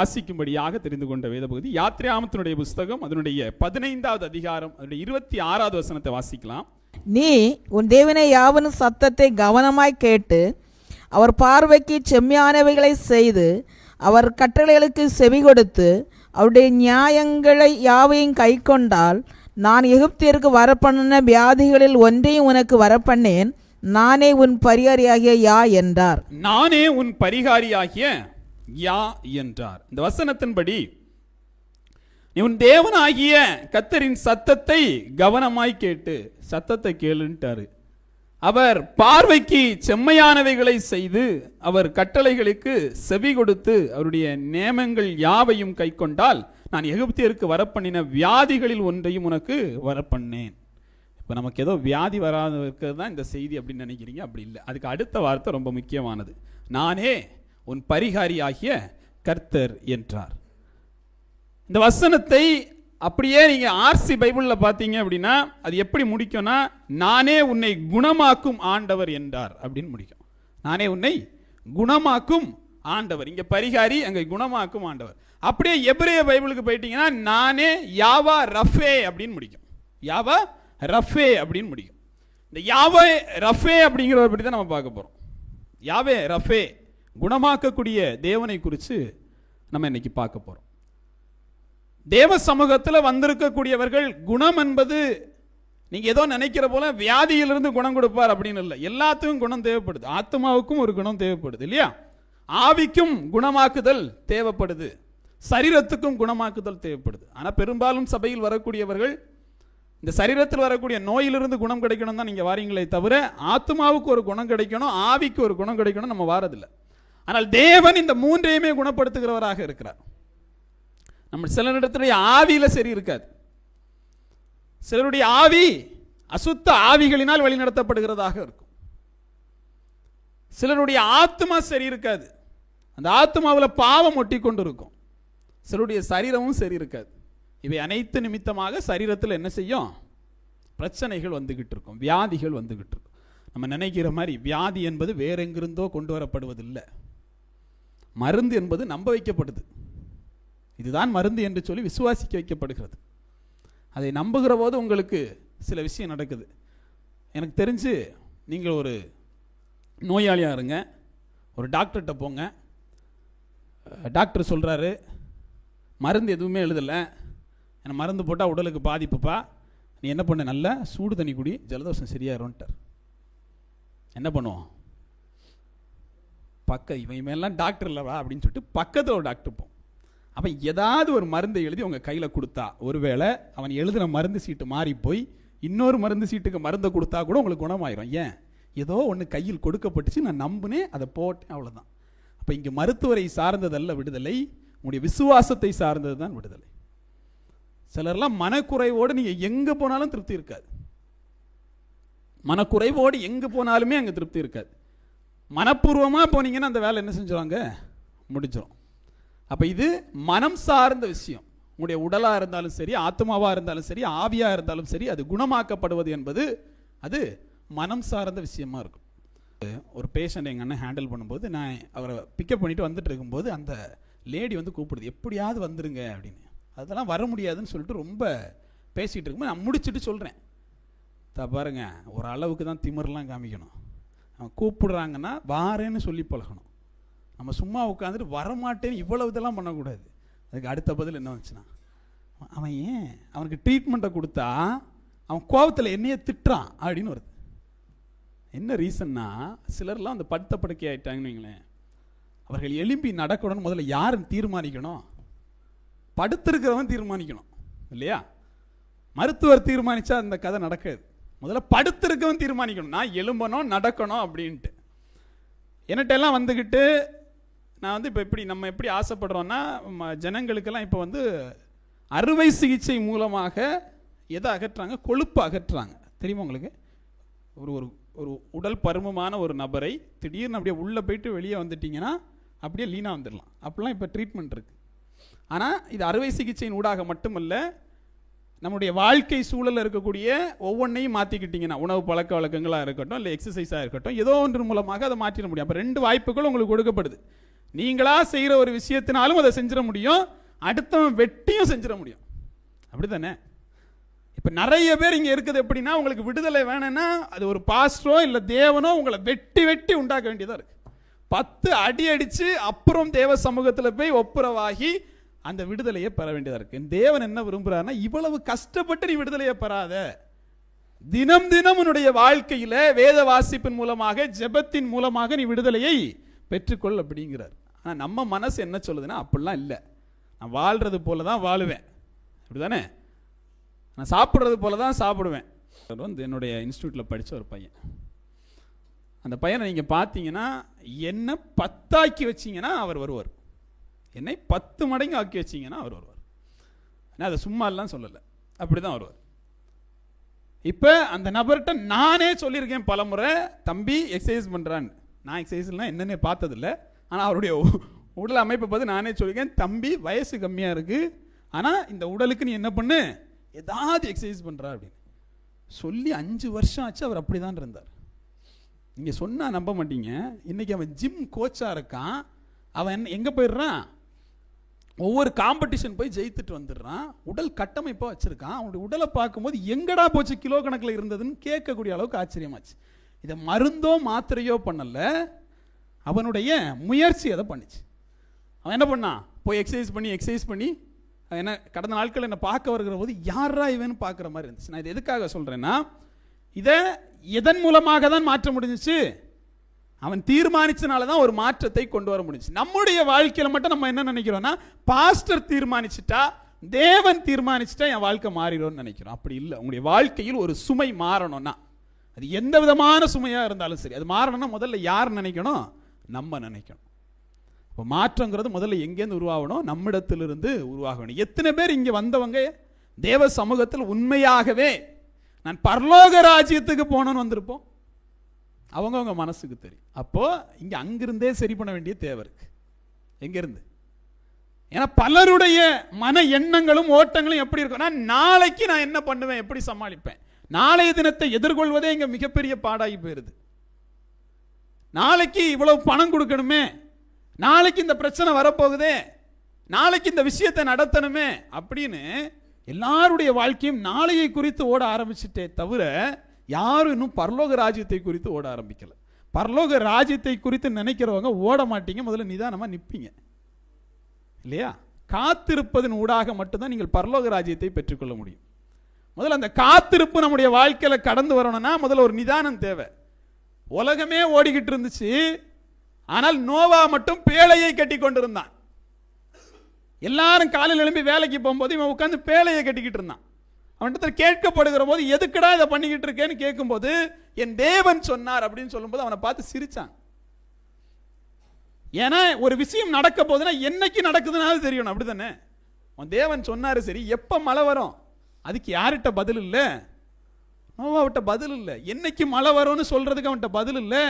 வாசிக்கும்படியாக தெரிந்து கொண்ட வேத பகுதி யாத்ராமத்தினுடைய புஸ்தகம் அதனுடைய பதினைந்தாவது அதிகாரம் அதனுடைய இருபத்தி ஆறாவது வசனத்தை வாசிக்கலாம். நீ உன் தேவனை யாவனும் சத்தத்தை கவனமாய் கேட்டு அவர் பார்வைக்கு செம்மையானவைகளை செய்து அவர் கட்டளைகளுக்கு செவி கொடுத்து அவருடைய நியாயங்களை யாவையும் கைக்கொண்டால் நான் எகிப்தியருக்கு வரப்பண்ணின வியாதிகளில் ஒன்றையும் உனக்கு வரப்பண்ணேன் நானே உன் பரிகாரியாகிய யா என்றார். நானே உன் பரிகாரியாகிய யா என்றார். இந்த வசனத்தின்படி நீ உன் தேவனாகிய கத்தரின் சத்தத்தை கவனமாய் கேட்டு சத்தத்தை கேளுன்ட்டாரு. அவர் பார்வைக்கு செம்மையானவைகளை செய்து அவர் கட்டளைகளுக்கு செவி கொடுத்து அவருடைய நேமங்கள் யாவையும் கைக்கொண்டால் நான் எகிப்தியருக்கு வரப்பண்ணின வியாதிகளில் ஒன்றையும் உனக்கு வரப்பண்ணேன். இப்போ நமக்கு ஏதோ வியாதி வராத இருக்கிறது தான் இந்த செய்தி அப்படின்னு நினைக்கிறீங்க? அப்படி இல்லை. அதுக்கு அடுத்த வார்த்தை ரொம்ப முக்கியமானது. நானே உன் பரிகாரி ஆகிய கர்த்தர் என்றார். இந்த வசனத்தை அப்படியே நீங்கள் ஆர்சி பைபிளில் பார்த்தீங்க அப்படின்னா அது எப்படி முடிக்கும்னா நானே உன்னை குணமாக்கும் ஆண்டவர் என்றார் அப்படின்னு முடிக்கும். நானே உன்னை குணமாக்கும் ஆண்டவர். இங்கே பரிகாரி அங்கே குணமாக்கும் ஆண்டவர். அப்படியே எபிரேய பைபிளுக்கு போயிட்டீங்கன்னா நானே யாவா ரஃபே அப்படின்னு முடிக்கும். யாவா ரஃபே அப்படின்னு முடிக்கும். இந்த யாவே ரஃபே அப்படிங்கிறத பற்றி தான் நம்ம பார்க்க போகிறோம் யாவே ரஃபே குணமாக்கக்கூடிய தேவனை குறித்து நம்ம இன்னைக்கு பார்க்க போறோம். தேவ சமூகத்தில் வந்திருக்கக்கூடியவர்கள் குணம் என்பது நீங்க ஏதோ நினைக்கிற போல வியாதியிலிருந்து குணம் கொடுப்பார் அப்படின்னு இல்லை. எல்லாத்துக்கும் குணம் தேவைப்படுது. ஆத்மாவுக்கும் ஒரு குணம் தேவைப்படுது இல்லையா? ஆவிக்கும் குணமாக்குதல் தேவைப்படுது. சரீரத்துக்கும் குணமாக்குதல் தேவைப்படுது. ஆனால் பெரும்பாலும் சபையில் வரக்கூடியவர்கள் இந்த சரீரத்தில் வரக்கூடிய நோயிலிருந்து குணம் கிடைக்கணும் தான் நீங்கள் வாரீங்களே தவிர ஆத்மாவுக்கு ஒரு குணம் கிடைக்கணும் ஆவிக்கு ஒரு குணம் கிடைக்கணும் நம்ம வாரதில்லை. ஆனால் தேவன் இந்த மூன்றையுமே குணப்படுத்துகிறவராக இருக்கிறார். நம்ம சிலரிடத்துடைய ஆவியில் சரி இருக்காது. சிலருடைய ஆவி அசுத்த ஆவிகளினால் வழிநடத்தப்படுகிறதாக இருக்கும். சிலருடைய ஆத்மா சரி இருக்காது. அந்த ஆத்மாவில் பாவம் ஒட்டி கொண்டு இருக்கும் சிலருடைய சரீரமும் சரி இருக்காது. இவை அனைத்து நிமித்தமாக சரீரத்தில் என்ன செய்யும்? பிரச்சனைகள் வந்துகிட்டு இருக்கும். வியாதிகள் வந்துகிட்டு இருக்கும். நம்ம நினைக்கிற மாதிரி வியாதி என்பது வேறெங்கிருந்தோ கொண்டு வரப்படுவதில்லை. மருந்து என்பது நம்ப வைக்கப்படுது. இதுதான் மருந்து என்று சொல்லி விசுவாசிக்க வைக்கப்படுகிறது. அதை நம்புகிற போது உங்களுக்கு சில விஷயம் நடக்குது. எனக்கு தெரிஞ்சு நீங்கள் ஒரு நோயாளியாக இருங்க. ஒரு டாக்டர்கிட்ட போங்க. டாக்டர் சொல்கிறாரு மருந்து எதுவுமே எழுதலை. எனக்கு மருந்து போட்டால் உடலுக்கு பாதிப்புப்பா. நீ என்ன பண்ண? நல்லா சூடு தண்ணி குடி ஜலதோஷம் சரியாயிரும்ட்டார். என்ன பண்ணுவோம்? பக்க இவன் மேலாம் டாக்டர் இல்லவா அப்படின்னு சொல்லிட்டு பக்கத்தில் ஒரு டாக்டர் போம். அவன் ஏதாவது ஒரு மருந்தை எழுதி உங்கள் கையில் கொடுத்தா ஒருவேளை அவன் எழுதின மருந்து சீட்டு மாறி போய் இன்னொரு மருந்து சீட்டுக்கு மருந்தை கொடுத்தா கூட உங்களுக்கு குணமாயிரும். ஏன்? ஏதோ ஒன்று கையில் கொடுக்கப்பட்டுச்சு நான் நம்பினேன் அதை போட்டேன் அவ்வளோதான் அப்போ இங்கே மருத்துவரை சார்ந்ததல்ல விடுதலை உங்களுடைய விசுவாசத்தை சார்ந்தது தான் விடுதலை. சிலர்லாம் மனக்குறைவோடு நீங்கள் எங்கே போனாலும் திருப்தி இருக்காது. மனக்குறைவோடு எங்கே போனாலுமே அங்கே திருப்தி இருக்காது. மனப்பூர்வமாக போனீங்கன்னா அந்த வேலை என்ன செஞ்சுருவாங்க? முடிஞ்சிடும் அப்போ இது மனம் சார்ந்த விஷயம். உங்களுடைய உடலாக இருந்தாலும் சரி ஆத்மாவாக இருந்தாலும் சரி ஆவியாக இருந்தாலும் சரி அது குணமாக்கப்படுவது என்பது அது மனம் சார்ந்த விஷயமா இருக்கும். ஒரு பேஷண்ட் எங்கள் அண்ணன் ஹேண்டில் பண்ணும்போது நான் அவரை பிக்கப் பண்ணிட்டு வந்துட்டு இருக்கும்போது அந்த லேடி வந்து கூப்பிடுது எப்படியாவது வந்துருங்க அப்படின்னு. அதெல்லாம் வர முடியாதுன்னு சொல்லிட்டு ரொம்ப பேசிகிட்டு இருக்கும்போது நான் முடிச்சுட்டு சொல்கிறேன் த பாருங்க ஒரு அளவுக்கு தான் திமிரெலாம் காமிக்கணும். அவன் கூப்பிடுறாங்கன்னா வாரேன்னு சொல்லி பழகணும். நம்ம சும்மா உட்காந்துட்டு வரமாட்டேன்னு இவ்வளவு இதெல்லாம் பண்ணக்கூடாது. அதுக்கு அடுத்த பதில் என்ன வந்துச்சுன்னா அவன் ஏன் அவனுக்கு ட்ரீட்மெண்ட்டை கொடுத்தா அவன் கோபத்தில் என்னையே திட்டுறான் அப்படின்னு வருது. என்ன ரீசன்னா சிலர்லாம் அந்த படுத்த படுக்கை ஆயிட்டாங்கன்னு வைங்களேன். அவர்கள் எழும்பி நடக்கணும்னு முதல்ல யாருன்னு தீர்மானிக்கணும்? படுத்திருக்கிறவன் தீர்மானிக்கணும் இல்லையா? மருத்துவர் தீர்மானித்தா அந்த கதை நடக்காது. முதல்ல படுத்திருக்கவும் தீர்மானிக்கணும். நான் எழும்பணும் நடக்கணும் அப்படின்ட்டு. என்கிட்ட எல்லாம் வந்துக்கிட்டு நான் வந்து இப்போ எப்படி நம்ம எப்படி ஆசைப்படுறோன்னா ம- ஜனங்களுக்கெல்லாம் இப்போ வந்து அறுவை சிகிச்சை மூலமாக எதை அகற்றுறாங்க? கொழுப்பு அகற்றுறாங்க. தெரியுமா உங்களுக்கு? ஒரு ஒரு ஒரு உடல் பருமமான ஒரு நபரை திடீர்னு அப்படியே உள்ளே போயிட்டு வெளியே வந்துட்டிங்கன்னா அப்படியே லீனாக வந்துடலாம். அப்படிலாம் இப்போ ட்ரீட்மெண்ட் இருக்குது ஆனால் இது அறுவை சிகிச்சையின் ஊடாக மட்டுமல்ல நம்முடைய வாழ்க்கை சூழலில் இருக்கக்கூடிய ஒவ்வொன்றையும் மாற்றிக்கிட்டிங்கன்னா உணவு பழக்க வழக்கங்களாக இருக்கட்டும் இல்லை எக்ஸசைஸாக இருக்கட்டும் ஏதோ ஒன்று மூலமாக அதை மாற்றிட முடியும். அப்போ ரெண்டு வாய்ப்புகள் உங்களுக்கு கொடுக்கப்படுது. நீங்களாக செய்கிற ஒரு விஷயத்தினாலும் அதை செஞ்சிட முடியும். அடுத்தவன் வெட்டியும் செஞ்சிட முடியும். அப்படி தானே இப்போ நிறைய பேர் இங்கே இருக்குது எப்படின்னா உங்களுக்கு விடுதலை வேணும்னா அது ஒரு பாஸ்டரோ இல்லை தேவனோ உங்களை வெட்டி வெட்டி உண்டாக்க வேண்டியதாக இருக்குது பத்து அடி அடித்து அப்புறம் தேவ சமூகத்தில் போய் ஒப்புரவாகி அந்த விடுதலையை பெற வேண்டியதாக இருக்கு. தேவன் என்ன விரும்புகிறாருன்னா இவ்வளவு கஷ்டப்பட்டு நீ விடுதலையை பெறாத. தினம் தினம் உன்னுடைய வாழ்க்கையில் வேத வாசிப்பின் மூலமாக ஜெபத்தின் மூலமாக நீ விடுதலையை பெற்றுக்கொள் அப்படிங்கிறார். ஆனால் நம்ம மனசு என்ன சொல்லுதுன்னா அப்படிலாம் இல்லை. நான் வாழ்கிறது போல தான் வாழுவேன். அப்படிதானே? நான் சாப்பிட்றது போல தான் சாப்பிடுவேன். வந்து என்னுடைய இன்ஸ்டியூட்டில் படித்த ஒரு பையன். அந்த பையனை நீங்கள் பார்த்தீங்கன்னா என்ன பத்தாக்கி வச்சீங்கன்னா அவர் வருவார். என்னை பத்து மடங்கு ஆக்கி வச்சீங்கன்னா அவர் வருவார். ஆனால் அதை சும்மாலாம் சொல்லலை. அப்படி தான் வருவார். இப்போ அந்த நபர்கிட்ட நானே சொல்லியிருக்கேன் பலமுறை தம்பி எக்ஸசைஸ் பண்ணுறான்னு நான் எக்ஸசைஸ்லாம் என்னென்ன பார்த்ததில்ல. ஆனால் அவருடைய உ- உடல் அமைப்பை பார்த்து நானே சொல்லியிருக்கேன் தம்பி வயசு கம்மியாக இருக்குது ஆனால் இந்த உடலுக்கு நீ என்ன பண்ணு? ஏதாவது எக்ஸசைஸ் பண்ணுறா அப்படின்னு. சொல்லி அஞ்சு வருஷம் ஆச்சு அவர் அப்படி தான் இருந்தார். நீங்கள் சொன்னால் நம்ப மாட்டீங்க. இன்னைக்கு அவன் ஜிம் கோச்சாக இருக்கான். அவன் என்ன எங்கே போயிடுறான்? ஒவ்வொரு காம்படிஷன் போய் ஜெயித்துட்டு வந்துடுறான். உடல் கட்டமைப்பாக வச்சுருக்கான். அவனுடைய உடலை பார்க்கும்போது எங்கடா போச்சு கிலோ கணக்கில் இருந்ததுன்னு கேட்கக்கூடிய அளவுக்கு ஆச்சரியமாச்சு. இதை மருந்தோ மாத்திரையோ பண்ணலை. அவனுடைய முயற்சி அதை பண்ணுச்சு. அவன் என்ன பண்ணான்? போய் எக்ஸசைஸ் பண்ணி எக்ஸசைஸ் பண்ணி என்ன கடந்த நாட்கள் என்னை பார்க்க வருகிற போது யாரா இவன்னு பார்க்குற மாதிரி இருந்துச்சு. நான் இது எதுக்காக சொல்கிறேன்னா இதை எதன் மூலமாக தான் மாற்ற முடிஞ்சுச்சு? அவன் தீர்மானிச்சனால தான் ஒரு மாற்றத்தை கொண்டு வர முடிஞ்சுச்சு. நம்முடைய வாழ்க்கையில் மட்டும் நம்ம என்ன நினைக்கிறோம்னா பாஸ்டர் தீர்மானிச்சிட்டா தேவன் தீர்மானிச்சிட்டா என் வாழ்க்கை மாறிடும்னு நினைக்கிறோம். அப்படி இல்லை. உங்களுடைய வாழ்க்கையில் ஒரு சுமை மாறணும்னா. அது எந்த விதமான சுமையாக இருந்தாலும் சரி. அது மாறணும்னா முதல்ல யார் நினைக்கணும்? நம்ம நினைக்கணும். இப்போ மாற்றங்கிறது முதல்ல எங்கேருந்து உருவாகணும்? நம்மிடத்திலிருந்து உருவாகணும். எத்தனை பேர் இங்கே வந்தவங்க? தேவ சமூகத்தில் உண்மையாகவே நான் பரலோக ராஜ்யத்துக்கு போகணும்னு வந்திருப்போம். அவங்கவுங்க மனசுக்கு தெரியும். அப்போது இங்கே அங்கிருந்தே சரி பண்ண வேண்டிய தேவை இருக்குது எங்கேருந்து? ஏன்னா பலருடைய மன எண்ணங்களும் ஓட்டங்களும் எப்படி இருக்கும்னா நாளைக்கு நான் என்ன பண்ணுவேன்? எப்படி சமாளிப்பேன்? நாளைய தினத்தை எதிர்கொள்வதே இங்கே மிகப்பெரிய பாடாகி போயிருது. நாளைக்கு இவ்வளவு பணம் கொடுக்கணுமே? நாளைக்கு இந்த பிரச்சனை வரப்போகுதே? நாளைக்கு இந்த விஷயத்தை நடத்தணுமே? அப்படின்னு எல்லாருடைய வாழ்க்கையும் நாளையை குறித்து ஓட ஆரம்பிச்சிட்டே தவிர யாரும் இன்னும் பரலோக ராஜ்யத்தை குறித்து ஓட ஆரம்பிக்கல. பரலோக ராஜ்யத்தை குறித்து நினைக்கிறவங்க ஓட மாட்டீங்க. முதல்ல நிதானமாக நிற்பீங்க இல்லையா? காத்திருப்பதன் ஊடாக மட்டும்தான் நீங்கள் பரலோக ராஜ்யத்தை பெற்றுக்கொள்ள முடியும். முதல்ல அந்த காத்திருப்பு நம்முடைய வாழ்க்கையில் கடந்து வரணும்னா முதல்ல ஒரு நிதானம் தேவை. உலகமே ஓடிக்கிட்டு இருந்துச்சு. ஆனால் நோவா மட்டும் பேழையை கட்டி கொண்டிருந்தான். எல்லாரும் காலையில் எழும்பி வேலைக்கு போகும்போது இவன் உட்காந்து பேழையை கட்டிக்கிட்டு இருந்தான். அவன்கிட்ட கேட்கப்படுகிற போது எதுக்குடா இதை பண்ணிக்கிட்டு இருக்கேன்னு கேட்கும்போது என் தேவன் சொன்னார் அப்படின்னு சொல்லும்போது அவனை பார்த்து சிரிச்சான். ஏன்னா ஒரு விஷயம் நடக்க போகுதுன்னா என்னைக்கு நடக்குதுனாலும் தெரியணும் அப்படிதானே? உன் தேவன் சொன்னார் சரி எப்போ மழை வரும்? அதுக்கு யார்கிட்ட பதில் இல்லை? நோவாவிட்ட பதில் இல்லை. என்னைக்கு மழை வரும்னு சொல்கிறதுக்கு அவன்கிட்ட பதில் இல்லை.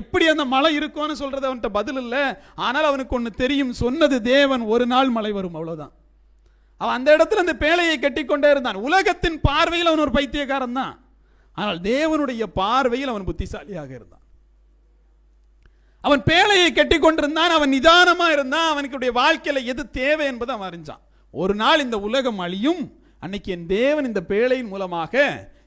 எப்படி அந்த மழை இருக்கும்னு சொல்கிறது அவன்கிட்ட பதில் இல்லை. ஆனால் அவனுக்கு ஒன்று தெரியும் சொன்னது தேவன் ஒரு நாள் மழை வரும் அவ்வளோதான் அவன் அந்த இடத்துல அந்த பேழையை கட்டிக்கொண்டே இருந்தான். உலகத்தின் பார்வையில் அவன் ஒரு பைத்தியக்காரன் தான். ஆனால் தேவனுடைய பார்வையில் அவன் புத்திசாலியாக இருந்தான். அவன் பேழையை கட்டி கொண்டிருந்தான் அவன் நிதானமாக இருந்தான் அவனுடைய வாழ்க்கையில் எது தேவை என்பதை அவன் அறிஞ்சான். ஒரு நாள் இந்த உலகம் அழியும் அன்னைக்கு என் தேவன் இந்த பேழையின் மூலமாக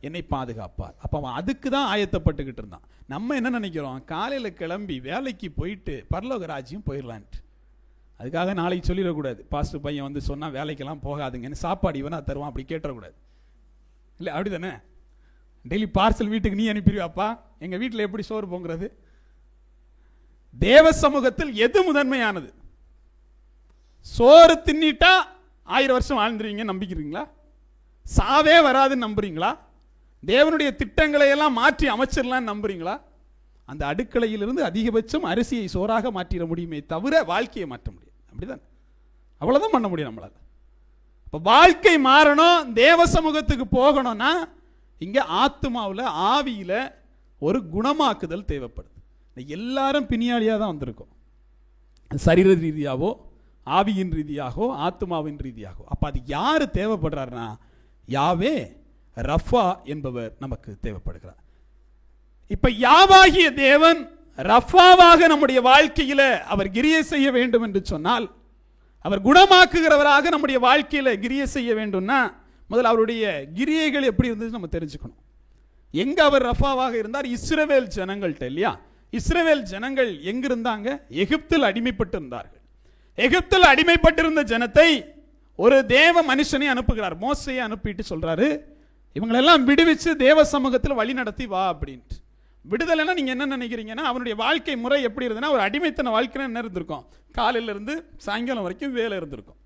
என்னை பாதுகாப்பார். அப்போ அவன் அதுக்கு தான் ஆயத்தப்பட்டுக்கிட்டு இருந்தான். நம்ம என்ன நினைக்கிறோம்? காலையில் கிளம்பி வேலைக்கு போயிட்டு பரலோக ராஜ்யம் போயிடலான்ட்டு. அதுக்காக நாளைக்கு சொல்லிடக்கூடாது. பாஸ்டர் பையன் வந்து சொன்னால் வேலைக்கெல்லாம் போகாதுங்கன்னு சாப்பாடு இவனா தருவான் அப்படி கேட்டுறக்கூடாது. இல்லை அப்படி தானே டெய்லி பார்சல் வீட்டுக்கு நீ அனுப்பிடுவாப்பா எங்கள் வீட்டில் எப்படி சோறு பொங்குறது? தேவ சமூகத்தில் எது முதன்மையானது? சோறு தின்னிட்டா ஆயிரம் வருஷம் வாழ்ந்துருவீங்க நம்பிக்கிறீங்களா? சாவே வராதுன்னு நம்புறீங்களா? தேவனுடைய திட்டங்களை எல்லாம் மாற்றி அமைச்சிடலான்னு நம்புறீங்களா? அந்த அடுக்கலையிலிருந்து அதிகபட்சம் அரிசியை சோறாக மாற்றிட முடியுமே தவிர வாழ்க்கையை மாற்ற முடியும் அப்படிதான். அவ்வளவுதான் பண்ண முடியும் நம்மளால. இப்போ வாழ்க்கை மாறணும் தேவ சமூகத்துக்கு போகணும்னா இங்க ஆத்மாவில் ஆவியில ஒரு குணமாக்குதல் தேவைப்படுது. எல்லாரும் பிணியாளியாக தான் வந்திருக்கோம். சரீர ரீதியாவோ ஆவியின் ரீதியாகவோ ஆத்மாவின் ரீதியாகவோ. அப்ப அது யாரு தேவைப்படுறாருன்னா யாவே ரஃபா என்பவர் நமக்கு தேவைப்படுகிறார். இப்ப யாவாகிய தேவன் ரஃபாவாக நம்முடைய வாழ்க்கையில் அவர் கிரியை செய்ய வேண்டும் என்று சொன்னால் அவர் குணமாக்குகிறவராக நம்முடைய வாழ்க்கையில் கிரியை செய்ய வேண்டும்னா முதல்ல அவருடைய கிரியைகள் எப்படி இருந்துச்சு நம்ம தெரிஞ்சுக்கணும். எங்கே அவர் ரஃபாவாக இருந்தார்? இஸ்ரவேல் ஜனங்கள்கிட்ட இல்லையா? இஸ்ரவேல் ஜனங்கள் எங்கிருந்தாங்க? எகிப்தில் அடிமைப்பட்டு இருந்தார்கள் எகிப்தில் அடிமைப்பட்டிருந்த ஜனத்தை ஒரு தேவ மனுஷனை அனுப்புகிறார். மோசையை அனுப்பிட்டு சொல்கிறாரு இவங்களெல்லாம் விடுவிச்சு தேவ சமூகத்தில் வழி நடத்தி வா அப்படின்ட்டு. விடுதலைன்னா நீங்கள் என்ன நினைக்கிறீங்கன்னா அவனுடைய வாழ்க்கை முறை எப்படி இருந்ததுன்னா ஒரு அடிமைத்தன வாழ்க்கை என்ன இருந்திருக்கும்? காலையில இருந்து சாயங்காலம் வரைக்கும் வேலை இருந்திருக்கும்.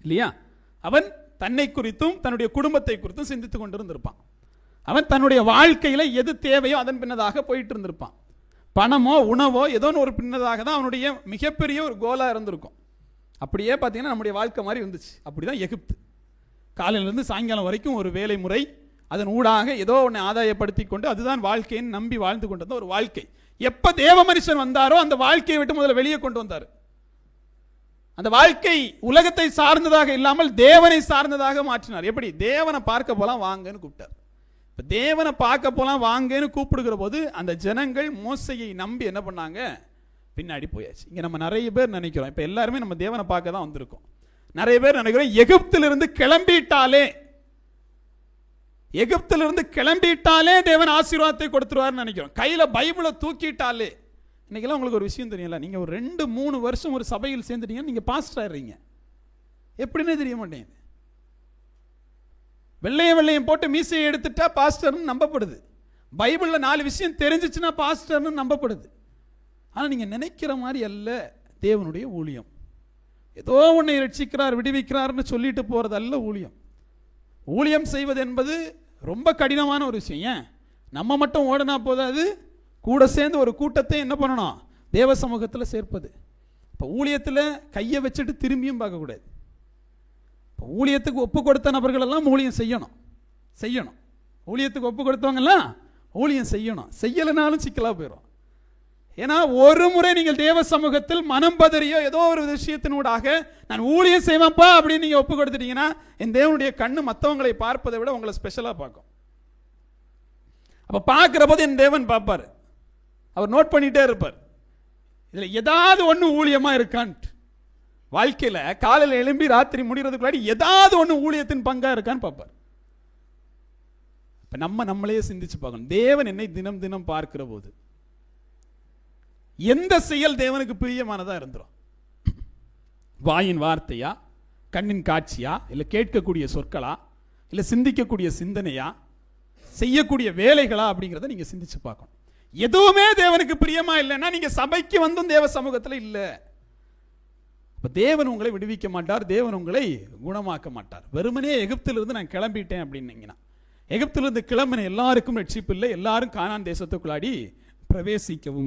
இல்லையா? அவன் தன்னை குறித்தும் தன்னுடைய குடும்பத்தை குறித்தும் சிந்தித்துக் கொண்டிருந்திருப்பான். அவன் தன்னுடைய வாழ்க்கையில் எது தேவையோ அதன் பின்னதாக போயிட்டு இருந்திருப்பான். பணமோ உணவோ ஏதோ ஒரு பின்னதாக தான் அவனுடைய மிகப்பெரிய ஒரு கோலாக இருந்திருக்கும். அப்படியே பார்த்தீங்கன்னா நம்முடைய வாழ்க்கை மாதிரி இருந்துச்சு. அப்படி தான் எகிப்து காலையிலேருந்து சாயங்காலம் வரைக்கும் ஒரு வேலை முறை அதன் ஊடாக ஏதோ ஒன்று ஆதாயப்படுத்தி கொண்டு அதுதான் வாழ்க்கைன்னு நம்பி வாழ்ந்து கொண்டு வந்த ஒரு வாழ்க்கை. எப்ப தேவ மனுஷன் வந்தாரோ அந்த வாழ்க்கையை விட்டு முதல்ல வெளியே கொண்டு வந்தார். அந்த வாழ்க்கை உலகத்தை சார்ந்ததாக இல்லாமல் தேவனை சார்ந்ததாக மாற்றினார். எப்படி? தேவனை பார்க்க போலாம் வாங்கன்னு கூப்பிட்டார். இப்போ தேவனை பார்க்க போலாம் வாங்கன்னு கூப்பிடுகிற போது அந்த ஜனங்கள் மோசையை நம்பி என்ன பண்ணாங்க? பின்னாடி போயாச்சு. இங்கே நம்ம நிறைய பேர் நினைக்கிறோம். இப்போ எல்லாருமே நம்ம தேவனை பார்க்க தான் வந்திருக்கோம். நிறைய பேர் நினைக்கிறோம் எகிப்திலிருந்து கிளம்பிட்டாலே எகிப்திலிருந்து கிளம்பிட்டாலே தேவன் ஆசீர்வாதத்தை கொடுத்துருவாருன்னு நினைக்கிறோம். கையில் பைபிளை தூக்கிட்டாலே. இன்றைக்கெல்லாம் உங்களுக்கு ஒரு விஷயம் தெரியல நீங்கள் ஒரு ரெண்டு மூணு வருஷம் ஒரு சபையில் சேர்ந்துட்டீங்கன்னா நீங்கள் பாஸ்டர் ஆயிடுறீங்க. எப்படின்னே தெரிய மாட்டேங்குது. வெள்ளையும் வெள்ளையும் போட்டு மீசையை எடுத்துட்டா பாஸ்டர்னு நம்பப்படுது. பைபிளில் நாலு விஷயம் தெரிஞ்சிச்சுன்னா பாஸ்டர்னு நம்பப்படுது. ஆனால் நீங்கள் நினைக்கிற மாதிரி அல்ல தேவனுடைய ஊழியம். ஏதோ ஒன்றை ரட்சிக்கிறார் விடுவிக்கிறார்னு சொல்லிட்டு போகிறதல்ல ஊழியம். ஊழியம் செய்வது என்பது ரொம்ப கடினமான ஒரு விஷயம். ஏன்? நம்ம மட்டும் ஓடினா போதாது. கூட சேர்ந்து ஒரு கூட்டத்தை என்ன பண்ணணும்? தேவ சமூகத்தில் சேர்ப்பது. இப்போ ஊழியத்தில் கையை வச்சுட்டு திரும்பியும் பார்க்கக்கூடாது இப்போ ஊழியத்துக்கு ஒப்பு கொடுத்த நபர்களெல்லாம் ஊழியம் செய்யணும். செய்யணும். ஊழியத்துக்கு ஒப்பு கொடுத்தவங்கெல்லாம் ஊழியம் செய்யணும். செய்யலைனாலும் சிக்கலாக போயிடும் ஏன்னா ஒரு முறை நீங்கள் தேவ சமூகத்தில் மனம் பதறியோ ஏதோ ஒரு விஷயத்தினூடாக நான் ஊழியம் செய்வேன்ப்பா அப்படின்னு நீங்கள் ஒப்பு கொடுத்துட்டீங்கன்னா என் தேவனுடைய கண்ணு மற்றவங்களை பார்ப்பதை விட உங்களை ஸ்பெஷலாக பார்க்கும். அப்போ பார்க்குற போது என் தேவன் பார்ப்பார். அவர் நோட் பண்ணிகிட்டே இருப்பார். இதில் ஏதாவது ஒன்று ஊழியமாக இருக்கான்ட்டு. வாழ்க்கையில் காலையில் எழும்பி ராத்திரி முடிகிறதுக்குள்ளாடி ஏதாவது ஒன்று ஊழியத்தின் பங்காக இருக்கான்னு பார்ப்பார். இப்போ நம்ம நம்மளையே சிந்திச்சு பார்க்கணும். தேவன் என்னை தினம் தினம் பார்க்கிற போது எந்த செயல் தேவனுக்கு பிரியமானதா இருந்துடும் வாயின் வார்த்தையா? கண்ணின் காட்சியா? இல்ல கேட்கக்கூடிய சொற்களா? இல்ல சிந்திக்கக்கூடிய சிந்தனையா? செய்யக்கூடிய வேலைகளா? அப்படிங்கிறத நீங்க சிந்திச்சு பார்க்கணும். எதுவுமே தேவனுக்கு பிரியமா இல்லைன்னா நீங்க சபைக்கு வந்தும் தேவ சமூகத்துல இல்ல. இப்போ தேவன் உங்களை விடுவிக்க மாட்டார் தேவன் உங்களை குணமாக்க மாட்டார். வெறுமனே எகிப்திலிருந்து நான் கிளம்பிட்டேன் அப்படின்னீங்கன்னா எகிப்திலிருந்து கிளம்பின எல்லாருக்கும் ரட்சிப்பு இல்லை எல்லாரும் காணான் தேசத்துக்குள்ளாடி பிரவேசிக்கவும் இல்லை.